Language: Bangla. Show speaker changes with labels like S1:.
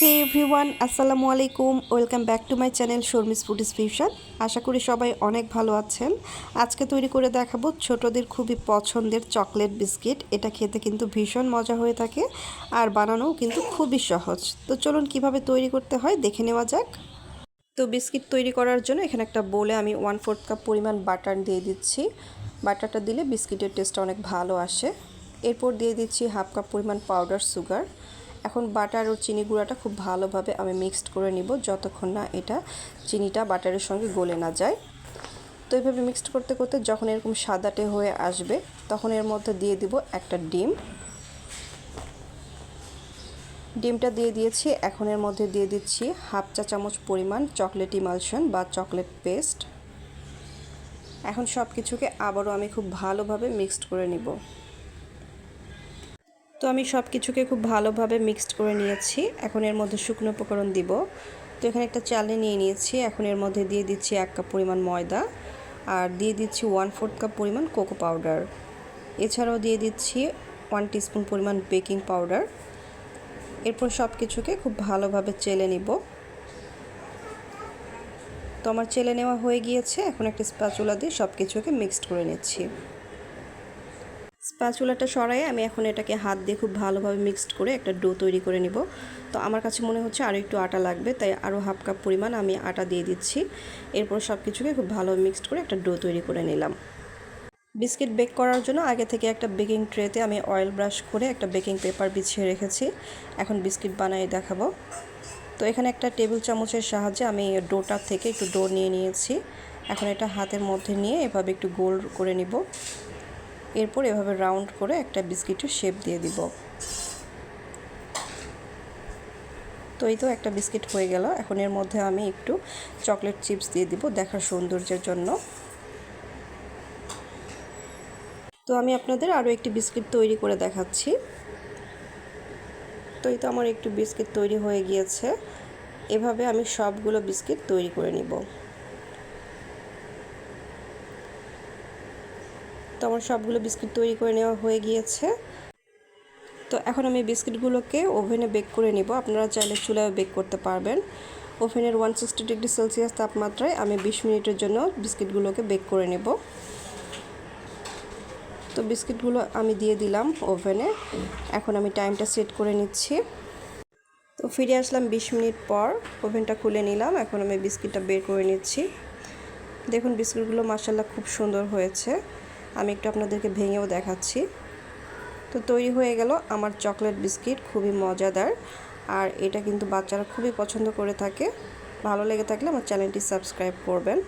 S1: হে এভরিওয়ান আসসালামু আলাইকুম। Welcome back to my channel Sharmi's food fusion আশা করি সবাই অনেক ভালো আছেন। আজকে তৈরি করে দেখাবো ছোটদের খুবই পছন্দের চকলেট বিস্কিট। এটা খেতে কিন্তু ভীষণ মজা হয়ে থাকে আর বানানোও কিন্তু খুবই সহজ। তো চলুন কীভাবে তৈরি করতে হয়, দেখে নেওয়া যাক। তো বিস্কিট তৈরি করার জন্য এখানে একটা বোলে আমি ওয়ান ফোর্থ কাপ পরিমাণ বাটার দিয়ে দিচ্ছি। বাটারটা দিলে বিস্কিটের টেস্টটা অনেক ভালো আসে। এরপর দিয়ে দিচ্ছি হাফ কাপ পরিমাণ পাউডার সুগার এখন বাটার ও চিনি গুঁড়াটা খুব ভালোভাবে আমি মিক্সড করে নিব যতক্ষণ না এটা চিনিটা বাটারের সঙ্গে গলে না যায়। তো এইভাবে মিক্সড করতে করতে যখন এরকম সাদাটে হয়ে আসবে, তখন এর মধ্যে দিয়ে দিব একটা ডিম। ডিমটা দিয়ে দিয়েছি, এখন এর মধ্যে দিয়ে দিচ্ছি হাফ চা চামচ পরিমাণ চকলেট ইমালশন বা চকলেট পেস্ট। এখন সব কিছুকে আবারও আমি খুব ভালোভাবে মিক্সড করে নিব। তো আমি সব কিছুকে খুব ভালোভাবে মিক্সড করে নিয়েছি। এখন এর মধ্যে শুকনো উপকরণ দিব। তো এখানে একটা চালে নিয়ে নিয়েছি। এখন এর মধ্যে দিয়ে দিচ্ছি এক কাপ পরিমাণ ময়দা আর দিয়ে দিচ্ছি ওয়ান ফোর্থ কাপ পরিমাণ কোকো পাউডার এছাড়াও দিয়ে দিচ্ছি ওয়ান টিস্পুন পরিমাণ বেকিং পাউডার এরপর সব কিছুকে খুব ভালোভাবে চেলে নিব। তো আমার চেলে নেওয়া হয়ে গিয়েছে। এখন একটা স্প্যাচুলা দিয়ে সব কিছুকে মিক্সড করে নিচ্ছি। স্প্যাচুলাটা সরাই আমি এখন এটাকে হাত দিয়ে খুব ভালোভাবে মিক্সড করে একটা ডো তৈরি করে নিব। তো আমার কাছে মনে হচ্ছে আরও একটু আটা লাগবে, তাই আরও হাফ কাপ পরিমাণ আমি আটা দিয়ে দিচ্ছি। এরপর সব কিছুকে খুব ভালোভাবে মিক্সড করে একটা ডো তৈরি করে নিলাম। বিস্কিট বেক করার জন্য আগে থেকে একটা বেকিং ট্রেতে আমি অয়েল ব্রাশ করে একটা বেকিং পেপার বিছিয়ে রেখেছি। এখন বিস্কিট বানিয়ে দেখাবো। তো এখানে একটা টেবিল চামচের সাহায্যে আমি ডোটার থেকে একটু ডো নিয়ে নিয়েছি। এখন এটা হাতের মধ্যে নিয়ে এভাবে একটু গোল করে নিব। এরপর এভাবে রাউন্ড করে একটা বিস্কিটের শেপ দিয়ে দিব। তো এই তো একটা বিস্কিট হয়ে গেল। এখন এর মধ্যে আমি একটু চকলেট চিপস দিয়ে দিব দেখার সৌন্দর্যের জন্য। তো আমি আপনাদের আরও একটি বিস্কিট তৈরি করে দেখাচ্ছি। তো এই তো আমার একটু বিস্কিট তৈরি হয়ে গিয়েছে। এভাবে আমি সবগুলো বিস্কিট তৈরি করে নিব। তো আমার সবগুলো বিস্কিট তৈরি করে নেওয়া হয়ে গিয়েছে। তো এখন আমি বিস্কিটগুলোকে ওভেনে বেক করে নিব। আপনারা চাইলে চুলায় বেক করতে পারবেন। ওভেনের ওয়ান সিক্সটি ডিগ্রি সেলসিয়াস তাপমাত্রায় আমি বিশ মিনিটের জন্য বিস্কিটগুলোকে বেক করে নেব। তো বিস্কিটগুলো আমি দিয়ে দিলাম ওভেনে। এখন আমি টাইমটা সেট করে নিচ্ছি। তো ফিরে আসলাম বিশ মিনিট পর। ওভেনটা খুলে নিলাম। এখন আমি বিস্কিটটা বের করে নিচ্ছি। দেখুন, বিস্কিটগুলো মাসাল্লাহ খুব সুন্দর হয়েছে। আমি একটু আপনাদেরকে ভেঙেও দেখাচ্ছি। তো তৈরি হয়ে গেল আমার চকলেট বিস্কিট, খুবই মজাদার। আর এটা কিন্তু বাচ্চারা খুবই পছন্দ করে থাকে। ভালো লেগে থাকলে আমার চ্যানেলটি সাবস্ক্রাইব করবেন।